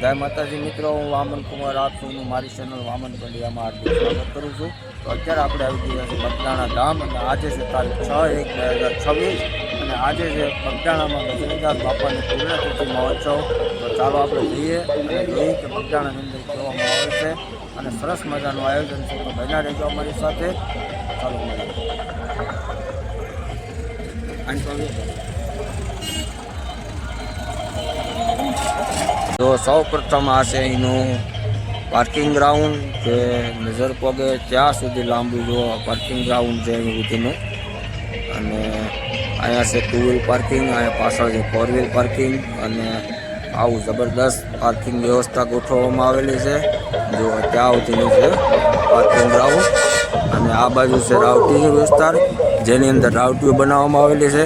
જય માતાજી મિત્રો, હું વામન કુમાર આપ સૌનું મારી ચેનલ વામન પંડિયામાં હાર્દિક સ્વાગત કરું છું. તો અત્યારે આપણે આવી ગયા છે બગદાણા ગામ અને આજે છે તારીખ છ એક બે હજાર છવ્વીસ અને આજે છે બગદાણામાં ગજનીદાસ બાપાની પૂર્ણતિથિ મહોત્સવ તો ચાલો આપણે જઈએ અને જોઈએ કે બગદાણાની અંદર જોવામાં આવે છે અને સરસ મજાનું આયોજન છે. તો બન્યા રહેજો અમારી સાથે. ચાલો મળીએ. તો સૌ પ્રથમ આ છે એનું પાર્કિંગ ગ્રાઉન્ડ જે નજર પગે ત્યાં સુધી લાંબુ જો પાર્કિંગ ગ્રાઉન્ડ છે એનું સુધીનું અને અહીંયા છે ટુ વ્હીલ પાર્કિંગ અહીંયા પાછળ છે ફોર વ્હીલ પાર્કિંગ અને આવું જબરદસ્ત પાર્કિંગ વ્યવસ્થા ગોઠવવામાં આવેલી છે. જો ત્યાં સુધીનું છે પાર્કિંગ ગ્રાઉન્ડ અને આ બાજુ છે રાવટી વિસ્તાર, જેની અંદર રાવટીઓ બનાવવામાં આવેલી છે.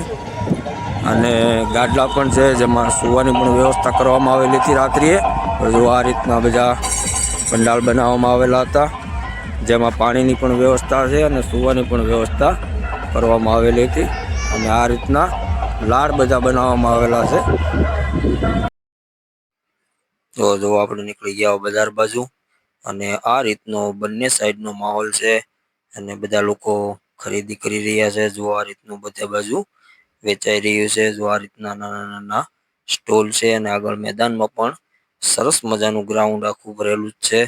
અને ગાડલા પણ છે, જેમાં સુવાની પણ વ્યવસ્થા કરવામાં આવેલી હતી રાત્રિએ. જો આ રીતના બધા પંડાલ બનાવવામાં આવેલા હતા, જેમાં પાણીની પણ વ્યવસ્થા છે અને સુવાની પણ વ્યવસ્થા કરવામાં આવેલી હતી. અને આ રીતના લાડ બધા બનાવવામાં આવેલા છે. તો જો આપણે નીકળી ગયા બજાર બાજુ, અને આ રીતનો બંને સાઈડનો માહોલ છે. અને બધા લોકો ખરીદી કરી રહ્યા છે, જો આ રીતનું બધે બાજુ વેચાઈ રહ્યું છે. જો આ રીતના નાના નાના સ્ટોલ છે અને આગળ મેદાનમાં પણ સરસ મજાનું ગ્રાઉન્ડ આખું ભરેલું જ છે.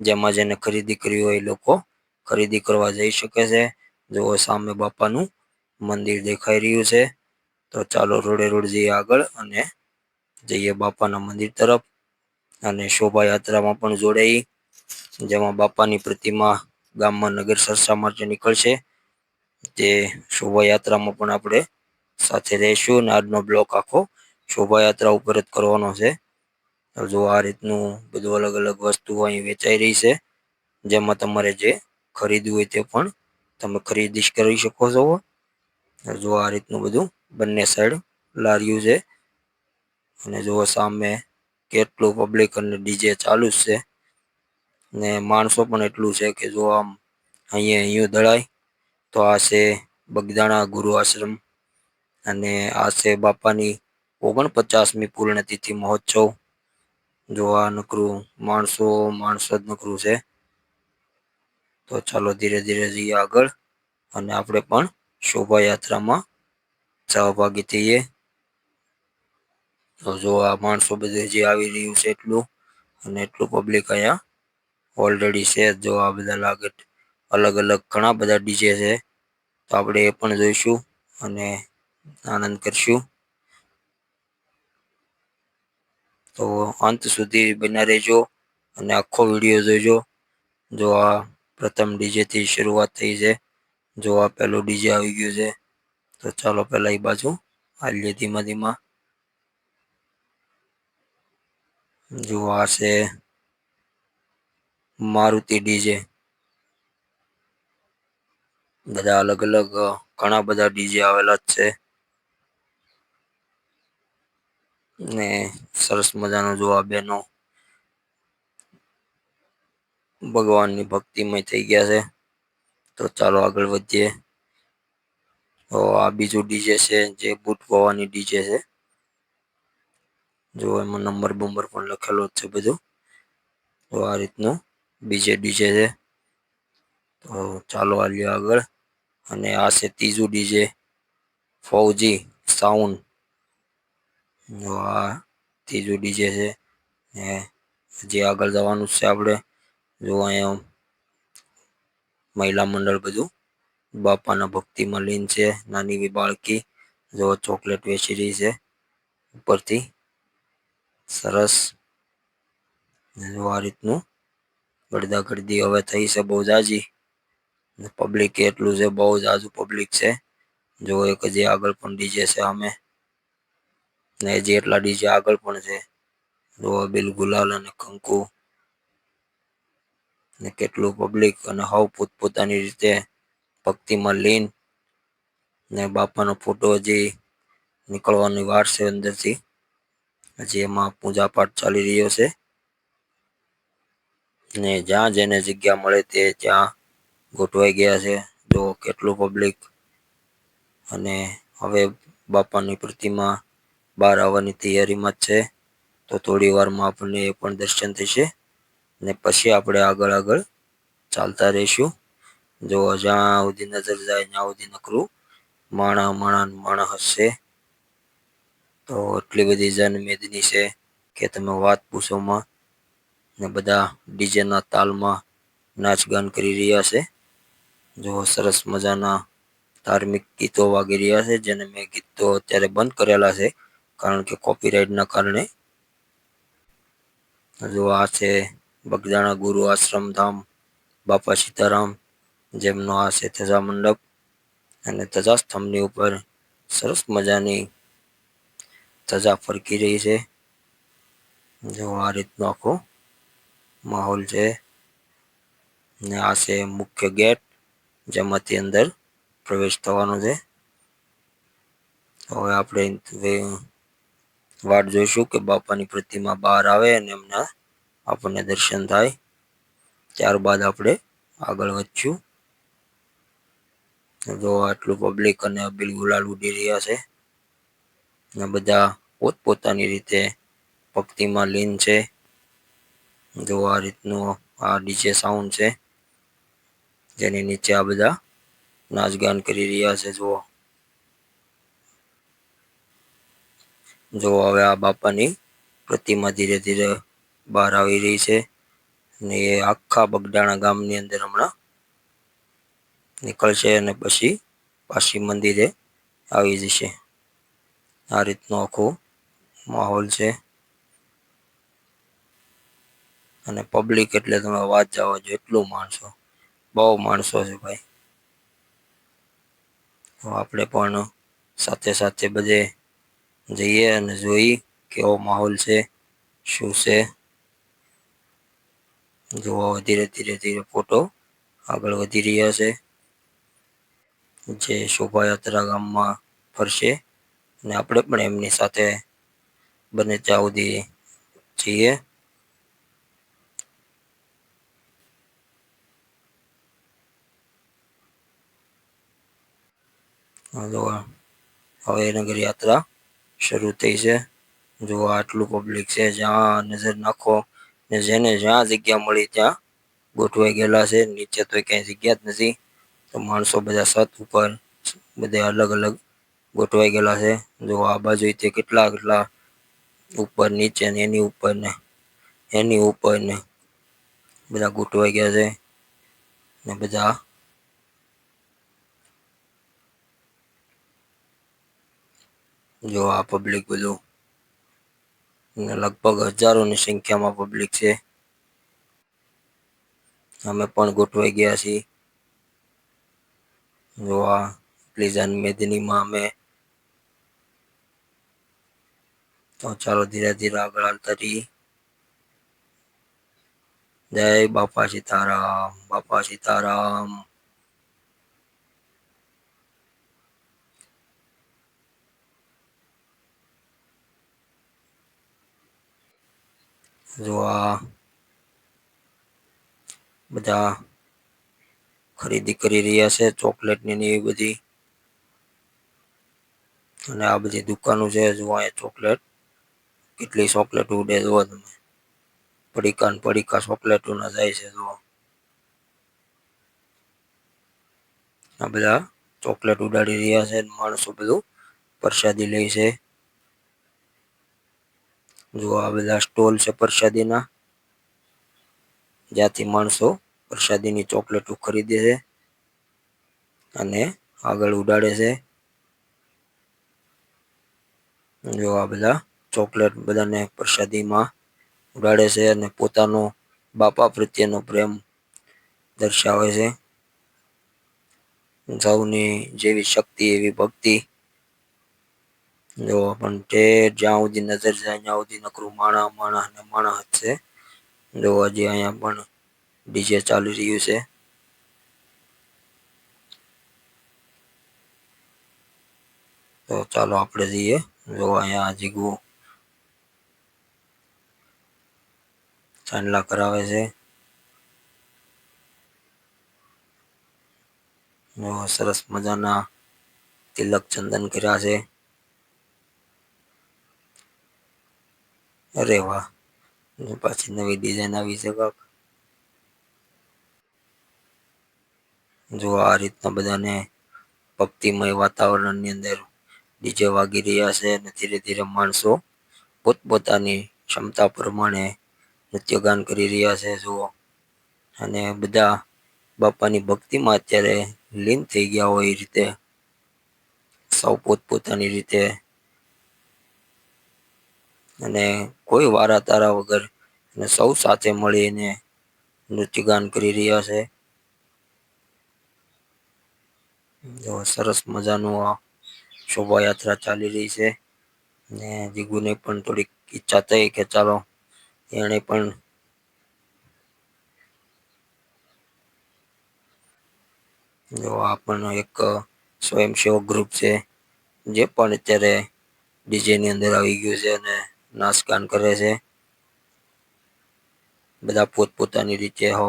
જેમાં જેને ખરીદી કરી હોય એ લોકો ખરીદી કરવા જઈ શકે છે. જો સામે બાપાનું મંદિર દેખાઈ રહ્યું છે. તો ચાલો રોડે રોડ જઈએ આગળ અને જઈએ બાપાના મંદિર તરફ. અને શોભાયાત્રામાં પણ જોડાઈ. જેમાં બાપાની પ્રતિમા ગામમાં નગર સરસા માટે નીકળશે. તે શોભાયાત્રામાં પણ આપણે સાથે રહેશું અને આજનો બ્લોક આખો શોભાયાત્રા ઉપર જ કરવાનો છે. જો આ રીતનું બધું અલગ અલગ વસ્તુઓ અહીં વેચાઈ રહી છે, જેમાં તમારે જે ખરીદવું હોય તે પણ તમે ખરીદી કરી શકો છો. જો આ રીતનું બધું બંને સાઈડ લાર્યું છે. અને જો સામે કેટલું પબ્લિક અને ડીજે ચાલુ જ છે. ને માણસો પણ એટલું છે કે જો આમ અહીંયા અહીંયા દળાય, તો આ છે બગદાણા ગુરુ આશ્રમ. અને આ છે બાપાની ઓગણપચાસમી પૂર્ણતિથિ મહોત્સવ. જોવા નકરું માણસો માણસો જ નકરું છે. તો ચાલો ધીરે ધીરે જઈએ આગળ અને આપણે પણ શોભાયાત્રામાં સહભાગી થઈએ. તો જો આ માણસો બધે જે આવી રહ્યું છે એટલું અને એટલું પબ્લિક અહીંયા ઓલરેડી છે. જો આ બધા લાગે અલગ અલગ ઘણા બધા ડીજે છે. તો આપણે એ પણ જોઈશું અને આનંદ કરશું. તો અંત સુધી બના રહેજો અને આખો વીડિયો જોજો. જો આ પ્રથમ ડીજેથી શરૂઆત થઈ છે, જો આ પહેલું ડીજે આવી ગયું છે, તો ચાલો પહેલાં એ બાજુ હાલીએ ધીમા ધીમા. જો આ છે મારુતિ ડીજે. બધા અલગ અલગ ઘણા બધા ડીજે આવેલા જ છે. ને સરસ મજાનો જોવા બેનો. ભગવાનની ભક્તિમય થઈ ગયા છે. તો ચાલો આગળ વધીએ. તો આ બીજું ડીજે છે, જે બુટ ગોવાની ડીજે છે. જો એમાં નંબર બંબર પણ લખેલો જ છે બધું. તો આ રીતનું બીજે ડીજે છે. તો ચાલો હાલીએ આગળ. અને આ છે ત્રીજું ડીજે. ફૌજી સાઉન્ડ. જો આ ત્રીજું ડીજે છે. ને હજી આગળ જવાનું છે આપણે, જો અહીંયા મહિલા મંડળ બધું, બાપાના ભક્તિમાં લીન છે, નાની એવી બાળકી, જો ચોકલેટ વેચી રહી છે ઉપરથી. સરસ. જો આ રીતનું ગળદા ગડદી હવે થઈ છે બહુ જાજી પબ્લિક એટલું છે, બહુ જાજુ પબ્લિક છે. જો એક હજી આગળ પણ ડીજે છે, અમે ને જે એટલા ડીજે આગળ પણ છે. બિલ ગુલાલ અને કંકુ. ને કેટલું પબ્લિક અને હાવ પોતપોતાની રીતે ભક્તિમાં લીન. ને બાપાનો ફોટો હજી નીકળવાની વાર છે અંદરથી. હજી એમાં પૂજા પાઠ ચાલી રહ્યો છે. ને જ્યાં જેને જગ્યા મળે તે ત્યાં ગોઠવાઈ ગયા છે. જો કેટલું પબ્લિક અને હવે બાપાની પ્રતિમા બહાર આવવાની તૈયારીમાં જ છે. તો થોડી વારમાં આપણને એ પણ દર્શન થશે. ને પછી આપણે આગળ આગળ ચાલતા રહીશું. જો જ્યાં સુધી નજર જાય ત્યાં સુધી નકરું, માણા માણા માણા હશે. તો એટલી બધી જનમેદની છે કે તમે વાત પૂછોમાં ને બધા ડીજેના તાલમાં નાચ ગાન કરી રહ્યા છે. જો સરસ મજાના ધાર્મિક ગીતો વાગી રહ્યા છે, જેને મેં ગીતો અત્યારે બંધ કરેલા છે. કારણ કે કોપીરાઈટના કારણે. જો આ છે બગદાણા ગુરુ આશ્રમ ધામ, બાપા સીતારામ, જેમનો આ છે ધજા મંડપ અને ધજા સ્તંભની ઉપર સરસ મજાની ધજા ફરકી રહી છે. જો આ રીતનો આખો માહોલ છે. ને આ છે મુખ્ય ગેટ, જેમાંથી અંદર પ્રવેશ થવાનો છે. હવે આપણે વાટ જોઈશું કે બાપાની પ્રતિમા બહાર આવે અને એમના આપણને દર્શન થાય. ત્યારબાદ આપણે આગળ વધશું. જો આટલું પબ્લિક અને અબીલ ગુલાલ ઉડી રહ્યા છે અને બધા પોતપોતાની રીતે ભક્તિમાં લીન છે. જો આ રીતનું આ ડીજે સાઉન્ડ છે, જેની નીચે આ બધા નાચ ગાન કરી રહ્યા છે, જુઓ. જો હવે આ બાપાની પ્રતિમા ધીરે ધીરે બહાર આવી રહી છે ને એ આખા બગડાણા ગામની અંદર હમણાં નીકળશે અને પછી પાછી મંદિરે આવી જશે. આ રીતનો આખો માહોલ છે. અને પબ્લિક એટલે તમે વાત જાઓ જો એટલું માણસો, બહુ માણસો છે ભાઈ. આપણે પણ સાથે સાથે બધે જઈએ અને જોઈ કેવો માહોલ છે, શું છે. જોવા ધીરે ધીરે ધીરે ફોટો આગળ વધી રહ્યા છે. જે શોભાયાત્રા ગામમાં ફરશે અને આપણે પણ એમની સાથે બને ત્યાં સુધી જઈએ. હવે નગર યાત્રા શરૂ થઈ છે જો આટલું પબ્લિક છે જ્યાં નજર નાખો ને જેને જ્યાં જગ્યા મળી ત્યાં ગોઠવાઈ ગયેલા છે નીચે તો ક્યાંય જગ્યા જ નથી તો માણસો બધા છત ઉપર બધે અલગ અલગ ગોઠવાઈ ગયેલા છે જો આ બાજુ તે કેટલા કેટલા ઉપર નીચે ને એની ઉપર ને એની ઉપર ને બધા ગોઠવાઈ ગયા છે ને બધા જો આ પબ્લિક બધું લગભગ હજારોની સંખ્યામાં પબ્લિક છે. અમે પણ ગોઠવાઈ ગયા છીએ. જો આ પ્લીઝન મેદનીમાં અમે તો ચાલો ધીરે ધીરે આગળ હાલતા રહીએ જય બાપા સીતારામ બાપા સીતારામ. જો આ બધા ખરીદી કરી રહ્યા છે ચોકલેટની ને એવી બધી. અને આ બધી દુકાનો છે જો અહીંયા ચોકલેટ. કેટલી ચોકલેટ ઉડે જુઓ તમે. પડીકા ને પડીકા ચોકલેટો ના જાય છે જુઓ આ બધા ચોકલેટ ઉડાડી રહ્યા છે માણસો બધું પ્રસાદી લે છે. જો આ બધા સ્ટોલ છે પ્રસાદીના, જ્યાંથી માણસો પ્રસાદીની ચોકલેટો ખરીદે છે અને આગળ ઉડાડે છે. જો આ બધા ચોકલેટ બધાને પ્રસાદીમાં ઉડાડે છે અને પોતાનો બાપા પ્રત્યેનો પ્રેમ દર્શાવે છે. સૌની જેવી શક્તિ, એવી ભક્તિ જો, પણ તે જ્યાં સુધી નજર જાય, ત્યાં સુધી નકરું માણા માણા ને માણા જ છે. જો, હજી અહીંયા પણ ડીજે ચાલી રહ્યું છે. તો ચાલો આપણે જઈએ. જો, અહીંયા જીગવું ચાંદલા કરાવે છે. સરસ મજાના તિલક ચંદન કર્યા છે. અરે વાહ. પાછી નવી ડિઝાઇન આવી છે કાક. જો આ રીતના બધાને ભક્તિમય વાતાવરણની અંદર ડીજે વાગી રહ્યા છે અને ધીરે ધીરે માણસો પોતપોતાની ક્ષમતા પ્રમાણે નૃત્યગાન કરી રહ્યા છે, જુઓ. અને બધા બાપાની ભક્તિમાં અત્યારે લીન થઈ ગયા હોય એ રીતે. સૌ પોતપોતાની રીતે અને કોઈ વારા તારા વગર અને સૌ સાથે મળીને નૃત્યગાન કરી રહ્યા છે. જો સરસ મજાનું આ શોભાયાત્રા ચાલી રહી છે ને જીગુને પણ થોડીક ઈચ્છા થઈ કે ચાલો એને પણ જો આ પણ એક સ્વયંસેવક ગ્રુપ છે જે પણ અત્યારે ડીજેની અંદર આવી ગયું છે અને નાચગાન કરે છે. બધા પોતપોતાની રીતે હો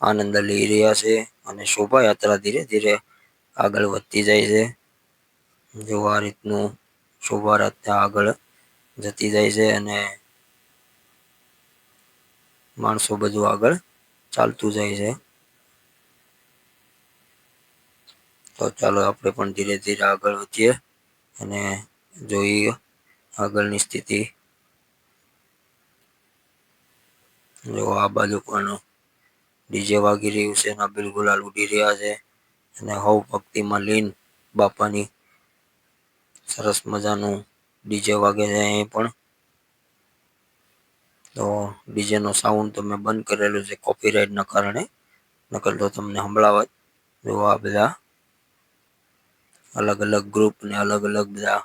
આનંદ લઈ રહ્યા છે અને શોભાયાત્રા ધીરે ધીરે આગળ વધતી જાય છે. જો આ રીતનું શોભાયાત્રા આગળ જતી જાય છે અને માણસો બધું આગળ ચાલતું જાય છે. તો ચાલો આપણે પણ ધીરે ધીરે આગળ વધીએ અને જોઈએ આગળની સ્થિતિ. જો આ બાજુ પણ ડીજે વાગી રહ્યું છે ના બિલકુલ હાલ ઉડી રહ્યા છે અને હવ ભક્તિમાં લીન બાપાની સરસ મજાનું ડીજે વાગે છે અહીં પણ. તો ડીજે નો સાઉન્ડ તો મેં બંધ કરેલું છે કોપીરાઇટના કારણે, નકર તો તમને સંભળાવત જો આ બધા અલગ અલગ ગ્રુપ ને અલગ અલગ બધા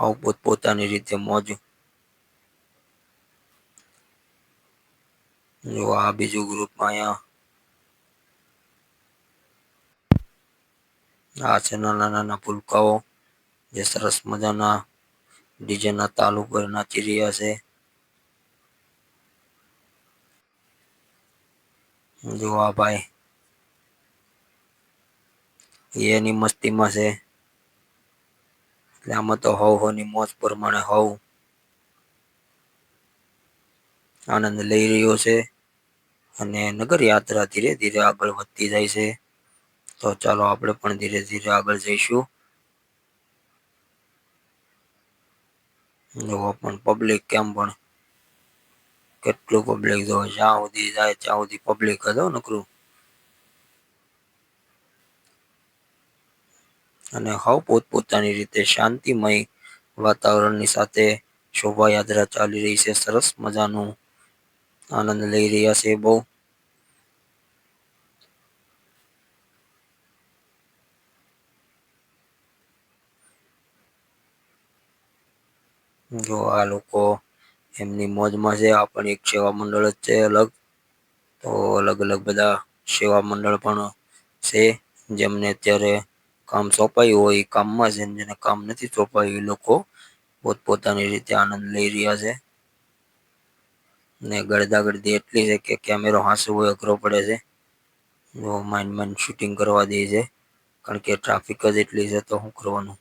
આવ પોત પોતાની રીતે મોજ. જો આ બીજું ગ્રુપમાં અહીંયા આ છે નાના નાના ફુલકાઓ, જે સરસ મજાના ડીજેના તાલ ઉપર નાચી રહ્યા છે. જો આ ભાઈ એની મસ્તીમાં છે. એટલે આમાં તો હવ હોની મોજ પ્રમાણે હવ આનંદ લઈ રહ્યો છે અને નગર યાત્રા ધીરે ધીરે આગળ વધતી જાય છે. તો ચાલો આપણે પણ ધીરે ધીરે આગળ જઈશું. જોવો પણ પબ્લિક કેમ પણ કેટલું પબ્લિક જો જ્યાં સુધી જાય ત્યાં સુધી પબ્લિક હતો નકરું? અને હવ પોતપોતાની રીતે શાંતિમય વાતાવરણની સાથે શોભાયાત્રા ચાલી રહી છે. સરસ મજાનું આનંદ લઈ રહ્યા છે બહુ. જો આ લોકો એમની મોજમાં છે, આ પણ એક સેવા મંડળ જ છે અલગ. તો અલગ અલગ બધા સેવા મંડળ પણ છે, જેમને અત્યારે કામ સોંપાયું હોય એ કામમાં છે જેને કામ નથી સોંપાયું. એ લોકો પોતપોતાની રીતે આનંદ લઈ રહ્યા છે. ને ગળદા ગળદી એટલી છે કે કેમેરો હાંસવો અઘરો પડે છે. જો માઇન્ડ માઇન્ડ શૂટિંગ કરવા દે છે. કારણ કે ટ્રાફિક જ એટલી છે તો શું કરવાનું?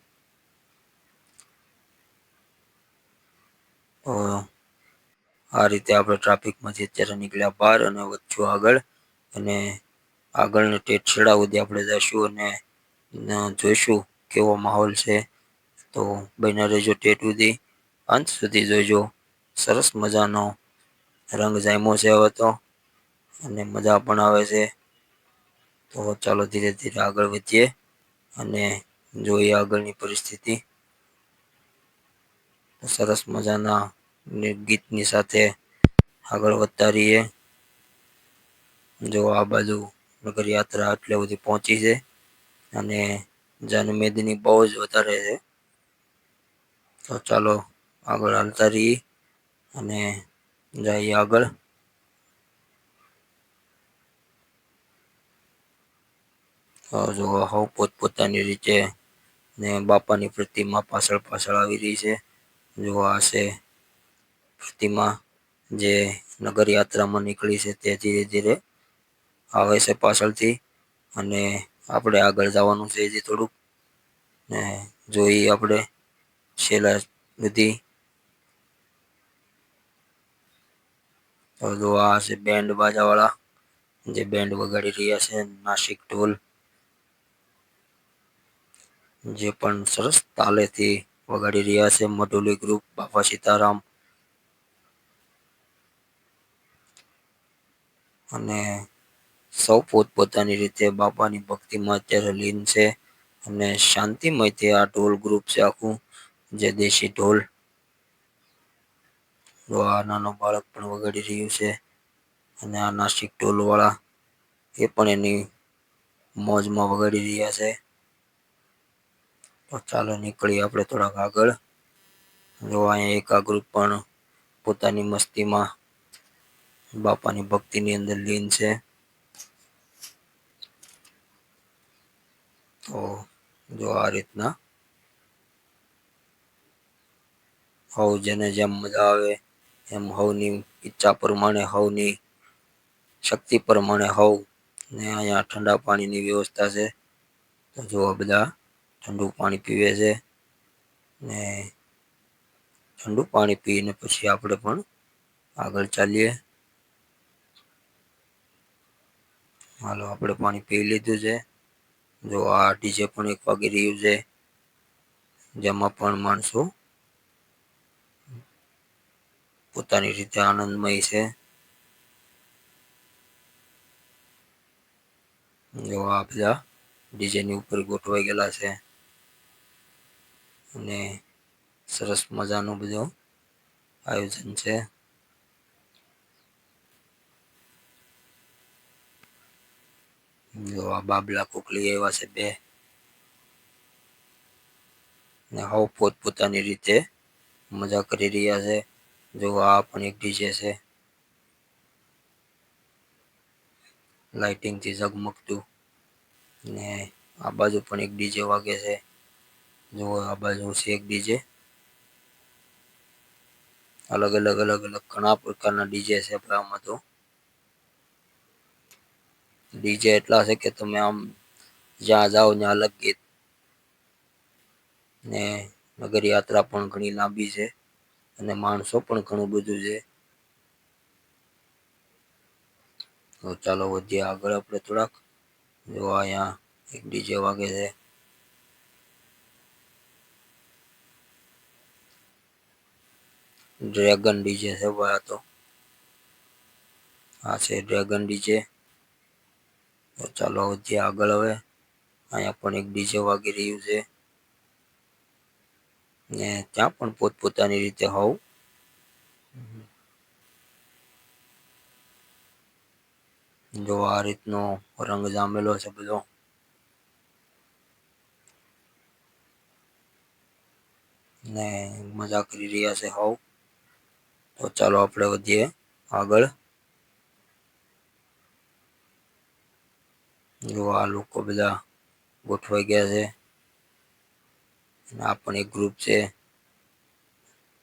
આ રીતે આપણે ટ્રાફિકમાંથી અત્યારે નીકળ્યા બહાર અને વધશું આગળ અને આગળને ટેટ છેડા સુધી આપણે જઈશું અને જોઈશું કેવો માહોલ છે. તો બન્યા રહેજો ટેટ સુધી. અંત સુધી જોઈજો સરસ મજાનો રંગ જામ્યો છે હવે તો. અને મજા પણ આવે છે. તો ચાલો ધીરે ધીરે આગળ વધીએ અને જોઈએ આગળની પરિસ્થિતિ. સરસ મજાના ગીતની સાથે આગળ વધતા રહીએ. જો આ બાજુ નગર યાત્રા એટલે બધી પહોંચી છે. અને જનમેદની બહુ જ વધારે છે. તો ચાલો આગળ હાલતા રહીએ અને જઈએ આગળ. જો હવ પોતપોતાની રીતે ને બાપાની પ્રતિમા પાછળ પાછળ આવી રહી છે. જો આ છે પ્રતિમા જે નગર યાત્રામાં નીકળી છે તે ધીરે ધીરે આવે છે પાછળથી અને આપણે આગળ જવાનું છે જે થોડુંક. ને જોઈએ આપણે છેલ્લા બધી. તો આ છે બેન્ડ બાજાવાળા. જે બેન્ડ વગાડી રહ્યા છે, નાસિક ઢોલ. જે પણ સરસ તાલેથી વગાડી રહ્યા છે, મઢોલી ગ્રુપ બાપા સીતારામ. અને સૌ પોતપોતાની રીતે બાપાની ભક્તિમાં અત્યારે લીન છે અને શાંતિમયથી આ ઢોલ ગ્રુપ છે આખું, જે દેશી ઢોલ. આ નાનો બાળક પણ વગાડી રહ્યું છે અને આ નાસિક ઢોલવાળા એ પણ એની મોજમાં વગાડી રહ્યા છે. તો ચાલો નીકળીએ આપણે થોડાક આગળ. જો અહીંયા એક આ ગ્રુપ પણ પોતાની મસ્તીમાં બાપાની ભક્તિની અંદર લીન છે. તો જો આ રીતના. હવ જેને જેમ મજા આવે, એમ હવની ઈચ્છા પ્રમાણે, હવની શક્તિ પ્રમાણે હવ ને અહીંયા ઠંડા પાણીની વ્યવસ્થા છે. તો જુઓ બધા ઠંડુ પાણી પીવે છે ને ઠંડુ પાણી પીને પછી આપણે પણ આગળ ચાલીએ. હાલો, આપણે પાણી પી લીધું છે. જો આ ડીજે પણ એક વાગી રહ્યું છે, જેમાં પણ માણસો પોતાની રીતે આનંદમય છે. જો આ બધા ડીજેની ઉપર ગોઠવાઈ ગયેલા છે અને સરસ મજાનું બધું આયોજન છે. જો આ બાબલા કોકલી એવા છે બે ને હવ પોતપોતાની રીતે મજા કરી રહ્યા છે જો આ પણ એક ડીજે છે લાઇટિંગથી ઝગમગતું ને આ બાજુ પણ એક ડીજે વાગે છે જો આ બાજુ છે એક ડીજે અલગ અલગ અલગ અલગ ઘણા પ્રકારના ડીજે છે આમાં તો ડીજે એટલા છે કે તમે આમ જ્યાં જાઓ, ત્યાં અલગ ગીત ને નગર યાત્રા પણ ઘણી લાંબી છે અને માણસો પણ ઘણું બધું છે. તો ચાલો વધીએ આગળ આપણે થોડાક. જો અહીંયા એક ડીજે વાગે છે. ડ્રેગન ડીજે છે ભાઈ આ તો. આ છે ડ્રેગન ડીજે તો ચાલો વધીએ આગળ હવે, અહીંયા પણ એક ડીજે વાગી રહ્યું છે. ને ત્યાં પણ પોતપોતાની રીતે હોવ જો આ રીતનો રંગ જામેલો છે બધો. ને મજા કરી રહ્યા છે હોવ તો ચાલો આપણે વધીએ આગળ. જો આ લોકો બધા ગોઠવાઈ ગયા છે. આ પણ એક ગ્રુપ છે.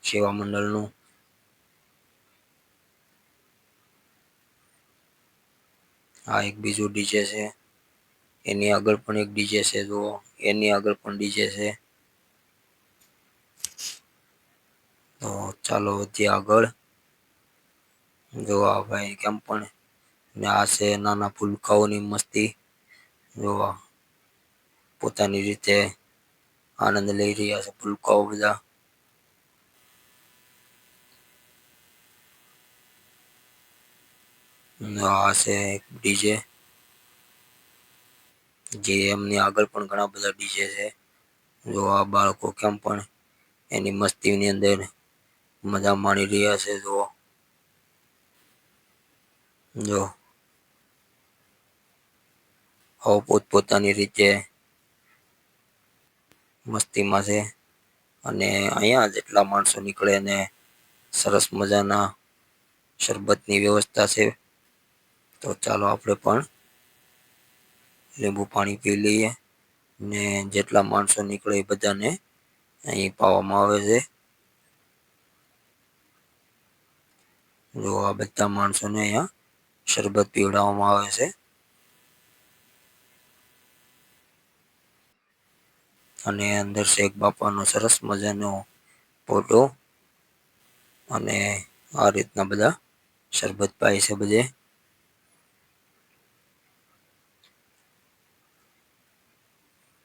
સેવા મંડળનું. આ એક બીજું ડીજે છે. એની આગળ પણ એક ડીજે છે, જુઓ. એની આગળ પણ ડીજે છે. તો ચાલો વધીએ આગળ. જો આ ભાઈ કેમ પણ ને આ છે નાના ફુલકાઓની મસ્તી. જોવા પોતાની રીતે આનંદ લઈ રહ્યા છે ફૂલકાઓ બધા આ છે ડીજે જે એમની આગળ પણ ઘણા બધા ડીજે છે જો આ બાળકો કેમ પણ એની મસ્તીની અંદર મજા માણી રહ્યા છે જો જો હવ પોતપોતાની રીતે મસ્તીમાં છે. અને અહીંયા જેટલા માણસો નીકળે ને સરસ મજાના શરબતની વ્યવસ્થા છે. તો ચાલો આપણે પણ લીંબુ પાણી પી લઈએ. ને જેટલા માણસો નીકળે એ બધાને અહીં પાવામાં આવે છે. જો આ બધા માણસોને અહીંયા શરબત પીવડાવવામાં આવે છે. અને અંદર શેખ બાપાનો સરસ મજાનો ફોટો અને આ રીતના બધા શરબત પાય છે બધે.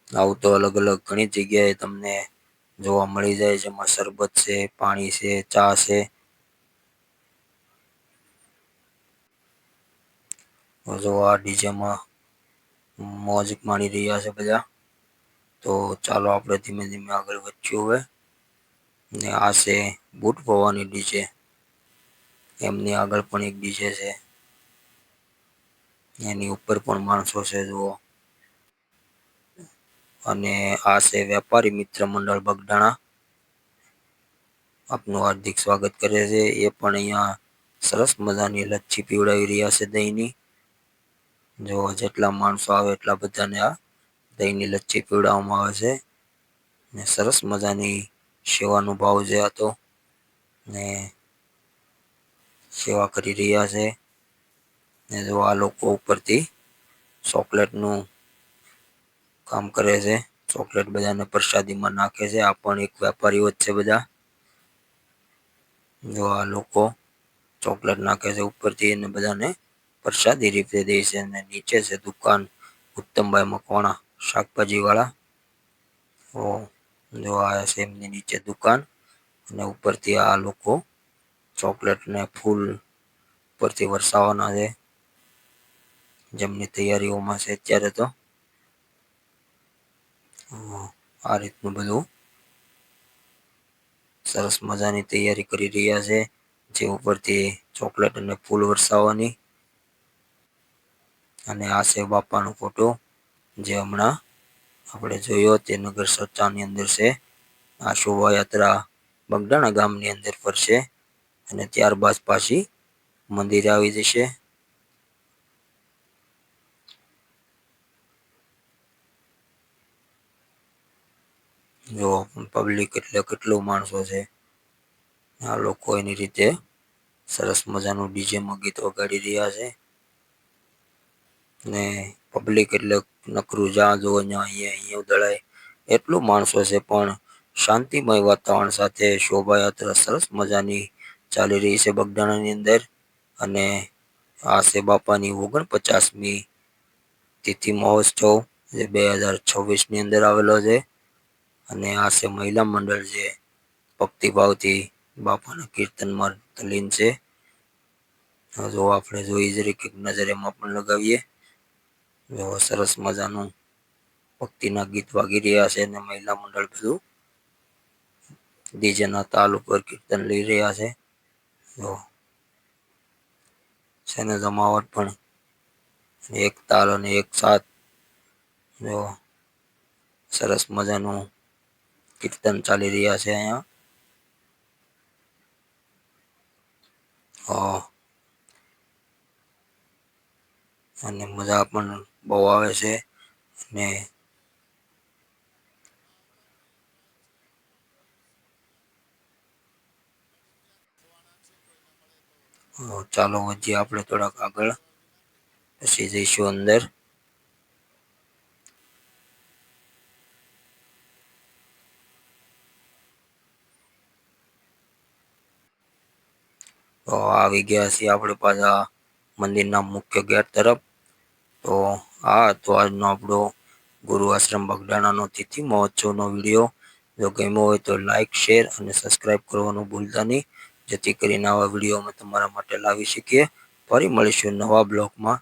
આવું તો અલગ અલગ ઘણી જગ્યાએ તમને જોવા મળી જાય જેમાં શરબત છે, પાણી છે, ચા છે. જો આ ડીજેમાં મોજ માણી રહ્યા છે બધા. તો ચાલો આપણે ધીમે ધીમે આગળ વધ્યું હવે. ને આ છે બૂટ પવાની ડીજે. એમની આગળ પણ એક ડીજે છે. એની ઉપર પણ માણસો છે, જુઓ. અને આ છે વેપારી મિત્ર મંડળ બગડાણા આપનું હાર્દિક સ્વાગત કરે છે. એ પણ અહીંયા સરસ મજાની લચ્છી પીવડાવી રહ્યા છે દહીંની. જો જેટલા માણસો આવે એટલા બધાને આ દહીંની લચ્છી પીવડાવવામાં આવે છે. ને સરસ મજાની સેવાનો ભાવ છે આ તો ને સેવા કરી રહ્યા છે. ને જો આ લોકો ઉપરથી ચોકલેટનું કામ કરે છે. ચોકલેટ બધાને પ્રસાદીમાં નાખે છે. આ પણ એક વેપારીઓ જ છે બધા. જો આ લોકો ચોકલેટ નાખે છે ઉપરથી એને બધાને પ્રસાદી રીતે દે છે. અને નીચે છે દુકાન ઉત્તમભાઈ મકવાણા. શાકભાજી વાળા ઓ, જો આ છે એમની નીચે દુકાન અને ઉપરથી આ લોકો ચોકલેટ ને ફૂલ ઉપરથી વરસાવવાના છે. જેમની તૈયારીઓમાં છે અત્યારે તો. આ રીતનું બધું સરસ મજાની તૈયારી કરી રહ્યા છે, જે ઉપરથી ચોકલેટ અને ફૂલ વરસાવવાની અને આ છે બાપાનો ફોટો. જે હમણાં આપણે જોયો તે નગર સત્તાની અંદર છે. આ શોભાયાત્રા બગડાણા ગામની અંદર ફરશે અને ત્યારબાદ પાછી મંદિરે આવી જશે. જો પબ્લિક એટલે કેટલું માણસો છે. આ લોકો એની રીતે સરસ મજાનું ડીજેમાં ગીત વગાડી રહ્યા છે. ને પબ્લિક એટલે નકરું જ્યાં જુઓ ત્યાં અહીંયા અહીંયા દળાય એટલું માણસો છે પણ શાંતિમય વાતાવરણ સાથે શોભાયાત્રા સરસ મજાની ચાલી રહી છે બગદાણાની અંદર. અને આ છે બાપાની ઓગણપચાસમી તિથિ મહોત્સવ જે બે હજાર છવ્વીસની અંદર આવેલો છે. અને આ છે મહિલા મંડળ જે ભક્તિભાવથી બાપાના કીર્તનમાં તલીન છે. જો આપણે જોઈ જરીક નજર એમાં પણ લગાવીએ. જો સરસ મજાનું ભક્તિના ગીત વાગી રહ્યા છે અને મહિલા મંડળ બધું ડીજેના તાલ ઉપર કીર્તન લઈ રહ્યા છે. જો છે જમાવટ પણ એક તાલ અને એક સાથ. જો સરસ મજાનું કીર્તન ચાલી રહ્યા છે અહીંયા. હા. અને મજા પણ બહુ આવે છે. અને ચાલો વધીએ આપણે થોડાક આગળ પછી જઈશું અંદર. તો આવી ગયા છીએ આપણે પાછા મંદિરના મુખ્ય ગેટ તરફ. તો આ હતો આજનો આપણો ગુરુ આશ્રમ બગડાણાનો તિથિ મહોત્સવનો વીડિયો. જો ગમ્યો હોય તો લાઇક શેર અને સબસ્ક્રાઈબ કરવાનું ભૂલતા નહીં. જેથી કરીને આવા વીડિયો અમે તમારા માટે લાવી શકીએ. ફરી મળીશું નવા બ્લોગમાં.